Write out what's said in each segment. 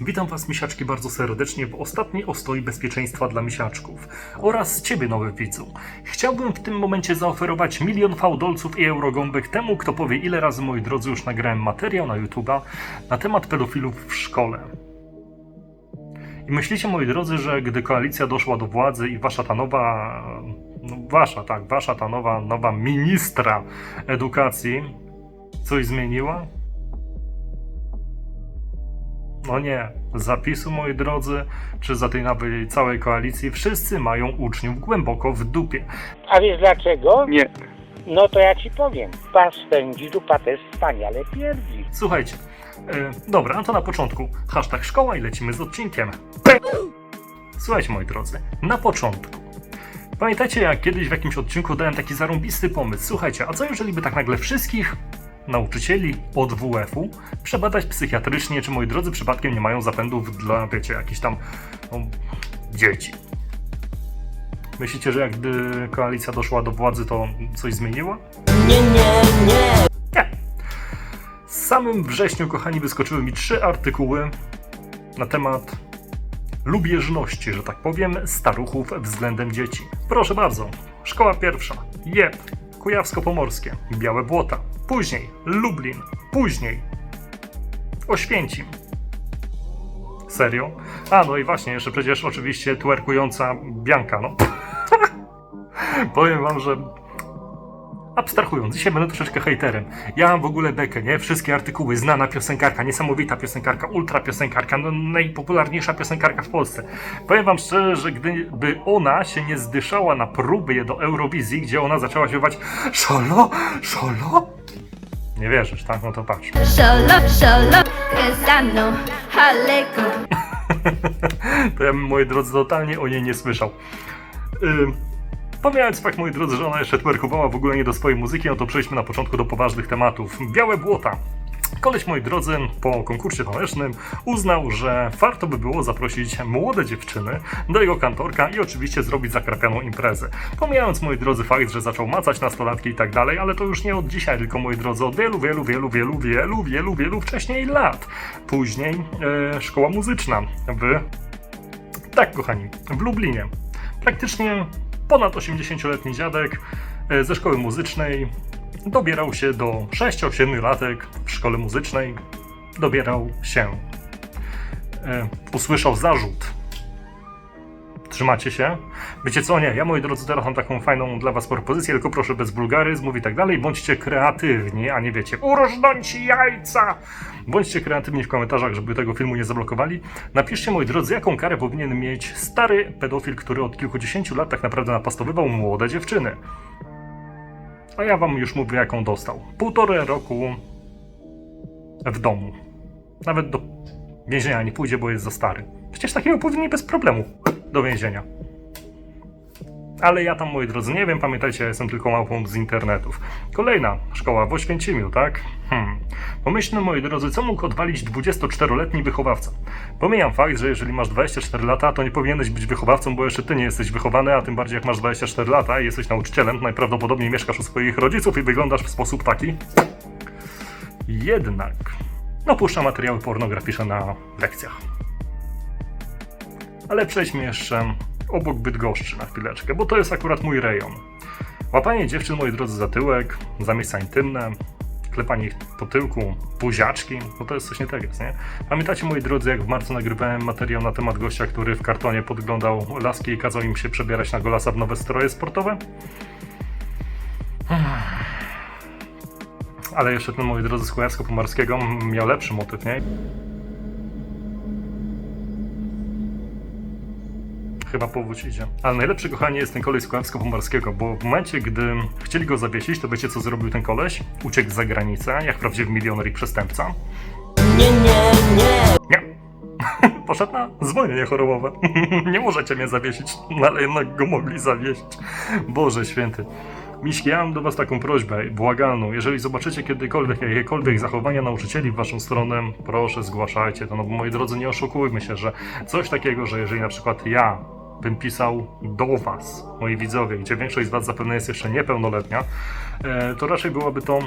Witam Was, misiaczki, bardzo serdecznie w ostatniej ostoi bezpieczeństwa dla misiaczków oraz Ciebie, nowy widzu. Chciałbym w tym momencie zaoferować milion fałdolców i eurogąbek temu, kto powie, ile razy, moi drodzy, już nagrałem materiał na YouTube'a na temat pedofilów w szkole. I myślicie, moi drodzy, że gdy koalicja doszła do władzy i wasza ta nowa, no wasza, tak, wasza ta nowa, nowa ministra edukacji coś zmieniła? No nie, zapisu moi drodzy, czy za tej nowej całej koalicji, wszyscy mają uczniów głęboko w dupie. A wiesz dlaczego? Nie. No to ja ci powiem. Pas spędzi, dupa też wspaniale pierdzi. Słuchajcie, e, dobra, no to na początku hashtag szkoła i lecimy z odcinkiem. Słuchajcie moi drodzy, na początku. Pamiętacie jak kiedyś w jakimś odcinku dałem taki zarąbisty pomysł? Słuchajcie, a co jeżeli by tak nagle wszystkich nauczycieli od WF-u przebadać psychiatrycznie, czy moi drodzy przypadkiem nie mają zapędów dla, wiecie, jakichś tam no, dzieci? Myślicie, że jak gdy koalicja doszła do władzy, to coś zmieniła? Nie. W samym wrześniu, kochani, wyskoczyły mi trzy artykuły na temat lubieżności, że tak powiem, staruchów względem dzieci. Proszę bardzo. Szkoła pierwsza. Jeb. Kujawsko-Pomorskie. Białe Błota. Później Lublin. Później Oświęcim. Serio? A, no i właśnie, jeszcze przecież oczywiście twerkująca Bianka, no. Powiem wam, że abstrahując, dzisiaj będę troszeczkę hejterem. Ja mam w ogóle bekę, nie? Wszystkie artykuły, znana piosenkarka, niesamowita piosenkarka, ultra piosenkarka, no, najpopularniejsza piosenkarka w Polsce. Powiem wam szczerze, że gdyby ona się nie zdyszała na próby do Eurowizji, gdzie ona zaczęła śpiewać Szolo, szolo? Nie wierzysz, tak? No to patrz. To ja bym, moi drodzy, totalnie o niej nie słyszał. Ym, Pomijając fakt, moi drodzy, że ona jeszcze twerkowała w ogóle nie do swojej muzyki, no to przejdźmy na początku do poważnych tematów. Białe błota. Koleś, moi drodzy, po konkursie tanecznym uznał, że warto by było zaprosić młode dziewczyny do jego kantorka i oczywiście zrobić zakrapianą imprezę. Pomijając, moi drodzy, fakt, że zaczął macać nastolatki i tak dalej, ale to już nie od dzisiaj, tylko, moi drodzy, od wielu, wielu, wielu, wielu, wielu, wielu, wielu wcześniej lat. Później e, szkoła muzyczna w... Tak, kochani, w Lublinie. Praktycznie ponad 80-letni dziadek e, ze szkoły muzycznej dobierał się do 6-7 latek w szkole muzycznej. Dobierał się. E, usłyszał zarzut. Trzymacie się? Wiecie co? Nie, ja moi drodzy teraz mam taką fajną dla was propozycję, tylko proszę bez wulgaryzmów i tak dalej. Bądźcie kreatywni, a nie wiecie, urżnąć jajca! Bądźcie kreatywni w komentarzach, żeby tego filmu nie zablokowali. Napiszcie, moi drodzy, jaką karę powinien mieć stary pedofil, który od kilkudziesięciu lat tak naprawdę napastowywał młode dziewczyny. A ja wam już mówię, jaką dostał. Półtorej roku w domu. Nawet do więzienia nie pójdzie, bo jest za stary. Przecież takiego powinni bez problemu do więzienia. Ale ja tam, moi drodzy, nie wiem, pamiętajcie, ja jestem tylko małpą z internetów. Kolejna szkoła w Oświęcimiu, tak? Hmm. Pomyślmy, moi drodzy, co mógł odwalić 24-letni wychowawca? Pomijam fakt, że jeżeli masz 24 lata, to nie powinieneś być wychowawcą, bo jeszcze ty nie jesteś wychowany, a tym bardziej jak masz 24 lata i jesteś nauczycielem, najprawdopodobniej mieszkasz u swoich rodziców i wyglądasz w sposób taki. Jednak, no puszcza materiały pornograficzne na lekcjach. Ale przejdźmy jeszcze obok Bydgoszczy na chwileczkę, bo to jest akurat mój rejon. Łapanie dziewczyn, moi drodzy, za tyłek, za miejsca intymne, klepanie ich po tyłku, buziaczki, no to jest coś nie tak jest, nie? Pamiętacie, moi drodzy, jak w marcu nagrywałem materiał na temat gościa, który w kartonie podglądał laski i kazał im się przebierać na golasa w nowe stroje sportowe? Ale jeszcze ten, moi drodzy, z Kujawsko-Pomorskiego miał lepszy motyw, nie? Chyba powódź idzie. Ale najlepszy, kochanie, jest ten koleś z Kujawsko-Pomorskiego, bo w momencie, gdy chcieli go zawiesić, to wiecie, co zrobił ten koleś? Uciekł za granicę, jak prawdziwy milioner i przestępca. Nie, nie, nie! Nie. Poszedł na zwolnienie chorobowe. nie możecie mnie zawiesić, no ale jednak go mogli zawiesić. Boże święty. Miśki, ja mam do was taką prośbę, błagalną. Jeżeli zobaczycie kiedykolwiek jakiekolwiek zachowania nauczycieli w waszą stronę, proszę zgłaszajcie to. No bo moi drodzy, nie oszukujmy się, że coś takiego, że jeżeli na przykład ja bym pisał do was, moi widzowie, gdzie większość z was zapewne jest jeszcze niepełnoletnia, e, to raczej byłaby to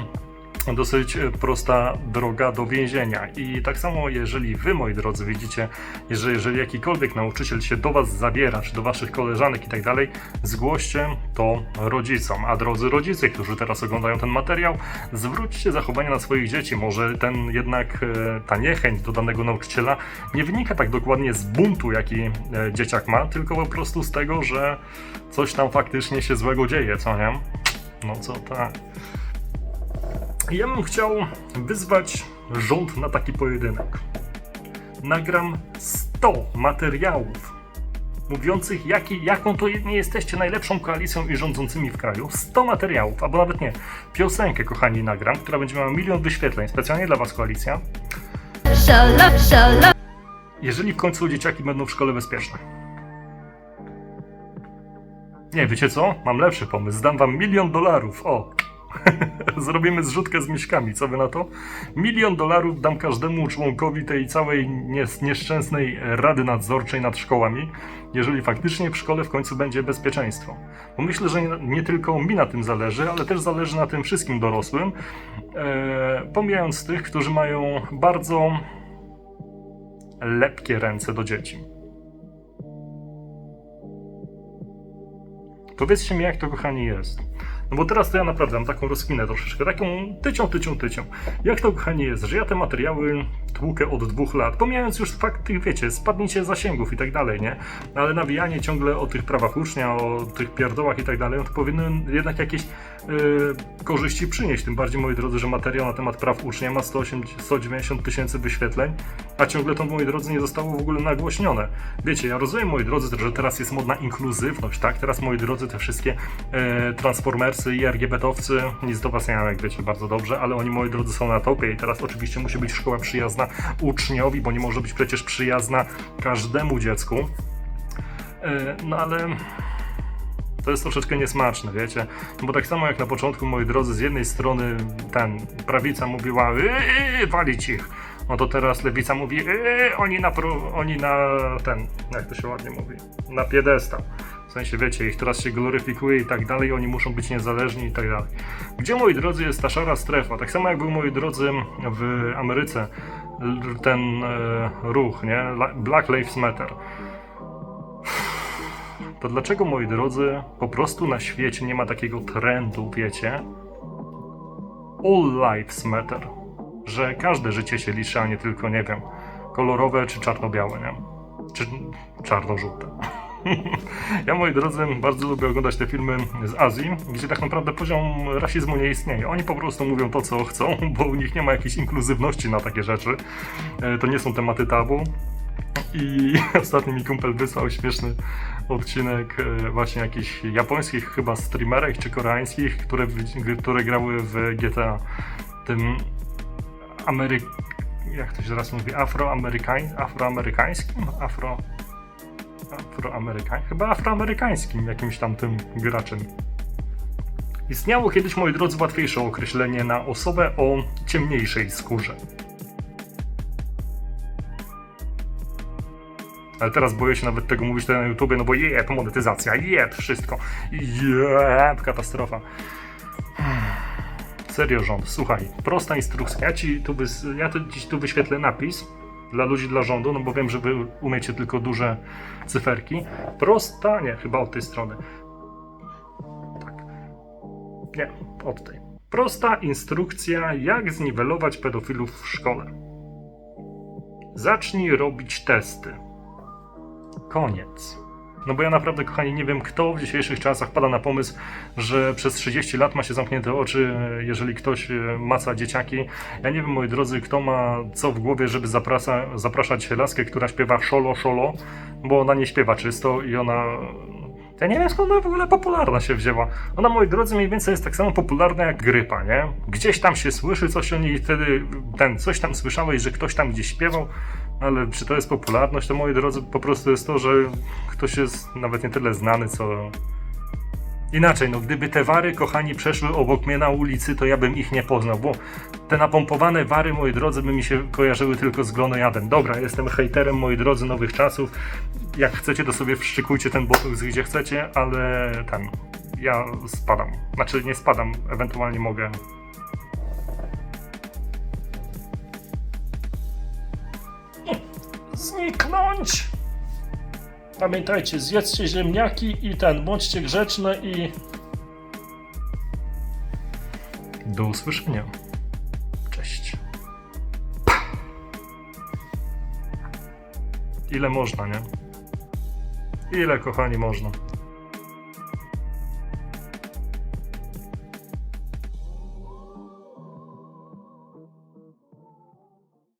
dosyć e, prosta droga do więzienia. I tak samo, jeżeli wy, moi drodzy, widzicie, że jeżeli jakikolwiek nauczyciel się do was zabiera, czy do waszych koleżanek i tak dalej, zgłoście to rodzicom. A drodzy rodzice, którzy teraz oglądają ten materiał, zwróćcie zachowanie na swoich dzieci. Może ten jednak, e, ta niechęć do danego nauczyciela nie wynika tak dokładnie z buntu, jaki e, dzieciak ma, tylko po prostu z tego, że coś tam faktycznie się złego dzieje, co nie? No co tak. Ja bym chciał wyzwać rząd na taki pojedynek. Nagram 100 materiałów mówiących, jaki, jaką to nie jesteście najlepszą koalicją i rządzącymi w kraju. 100 materiałów, albo nawet nie. Piosenkę, kochani, nagram, która będzie miała milion wyświetleń. Specjalnie dla Was koalicja. Jeżeli w końcu dzieciaki będą w szkole bezpieczne. Nie, wiecie co? Mam lepszy pomysł. Zdam wam milion dolarów. O! Zrobimy zrzutkę z mieszkami. Co wy na to? Milion dolarów dam każdemu członkowi tej całej nies- nieszczęsnej rady nadzorczej nad szkołami, jeżeli faktycznie w szkole w końcu będzie bezpieczeństwo. Bo myślę, że nie, nie tylko mi na tym zależy, ale też zależy na tym wszystkim dorosłym, e, pomijając tych, którzy mają bardzo lepkie ręce do dzieci. Powiedzcie mi, jak to kochani jest. No bo teraz to ja naprawdę mam taką rozkminę troszeczkę, taką tycią, tycią, tycią. Jak to kochani jest, że ja te materiały tłukę od dwóch lat, pomijając już fakt tych, wiecie, spadnięcie zasięgów i tak dalej, nie? Ale nawijanie ciągle o tych prawach ucznia, o tych pierdołach i tak dalej, no to powinny jednak jakieś yy, korzyści przynieść. Tym bardziej, moi drodzy, że materiał na temat praw ucznia ma 180, 190 tysięcy wyświetleń, a ciągle to, moi drodzy, nie zostało w ogóle nagłośnione. Wiecie, ja rozumiem, moi drodzy, że teraz jest modna inkluzywność, tak? Teraz, moi drodzy, te wszystkie e, transformersy i RGB-towcy, nic do was nie mam, jak wiecie bardzo dobrze, ale oni, moi drodzy, są na topie i teraz oczywiście musi być szkoła przyjazna uczniowi, bo nie może być przecież przyjazna każdemu dziecku. E, no ale to jest troszeczkę niesmaczne, wiecie? No Bo tak samo jak na początku, moi drodzy, z jednej strony ten prawica mówiła yy, walić ich, no to teraz lewica mówi yy, oni na oni na ten, jak to się ładnie mówi, na piedestał. W sensie, wiecie, ich teraz się gloryfikuje i tak dalej, oni muszą być niezależni i tak dalej. Gdzie, moi drodzy, jest ta szara strefa? Tak samo jak był, moi drodzy, w Ameryce ten e, ruch, nie? La- Black Lives Matter to dlaczego, moi drodzy, po prostu na świecie nie ma takiego trendu, wiecie? All lives matter. Że każde życie się liczy, a nie tylko, nie wiem, kolorowe czy czarno-białe, nie? Czy czarno-żółte. Ja, moi drodzy, bardzo lubię oglądać te filmy z Azji, gdzie tak naprawdę poziom rasizmu nie istnieje. Oni po prostu mówią to, co chcą, bo u nich nie ma jakiejś inkluzywności na takie rzeczy. E, To nie są tematy tabu. I ostatnio mi kumpel wysłał śmieszny odcinek e, właśnie jakichś japońskich chyba streamerek czy koreańskich, które, które grały w GTA. Tym Ameryk... jak to się teraz mówi? Afroamerykań... afroamerykańskim? Afro... Afroamerykań... Chyba afroamerykańskim jakimś tam tym graczem. Istniało kiedyś, moi drodzy, łatwiejsze określenie na osobę o ciemniejszej skórze. Ale teraz boję się nawet tego mówić tutaj na YouTubie, no bo jeb, monetyzacja, jeb, wszystko. Jeb, katastrofa. Serio rząd, słuchaj, prosta instrukcja. Ja ci tu, wys, ja tu, ci tu wyświetlę napis dla ludzi, dla rządu, no bo wiem, że wy umiecie tylko duże cyferki. Prosta, nie, chyba od tej strony. Tak. Nie, od tej. Prosta instrukcja, jak zniwelować pedofilów w szkole. Zacznij robić testy. Koniec. No bo ja naprawdę, kochani, nie wiem, kto w dzisiejszych czasach pada na pomysł, że przez 30 lat ma się zamknięte oczy, jeżeli ktoś e, maca dzieciaki. Ja nie wiem, moi drodzy, kto ma co w głowie, żeby zaprasa, zapraszać laskę, która śpiewa szolo, szolo, bo ona nie śpiewa czysto i ona... Ja nie wiem, skąd ona w ogóle popularna się wzięła. Ona, moi drodzy, mniej więcej jest tak samo popularna jak grypa, nie? Gdzieś tam się słyszy coś o niej wtedy ten, coś tam słyszałeś, że ktoś tam gdzieś śpiewał, ale czy to jest popularność, to moi drodzy, po prostu jest to, że ktoś jest nawet nie tyle znany, co. Inaczej, no gdyby te wary, kochani, przeszły obok mnie na ulicy, to ja bym ich nie poznał, bo te napompowane wary, moi drodzy, by mi się kojarzyły tylko z glonojadem. Dobra, jestem hejterem, moi drodzy, nowych czasów. Jak chcecie, to sobie wszczykujcie ten botox gdzie chcecie, ale ten, ja spadam. Znaczy, nie spadam, ewentualnie mogę zniknąć. Pamiętajcie, zjedzcie ziemniaki i ten, bądźcie grzeczne i... Do usłyszenia. Cześć. Ile można, nie? Ile, kochani, można?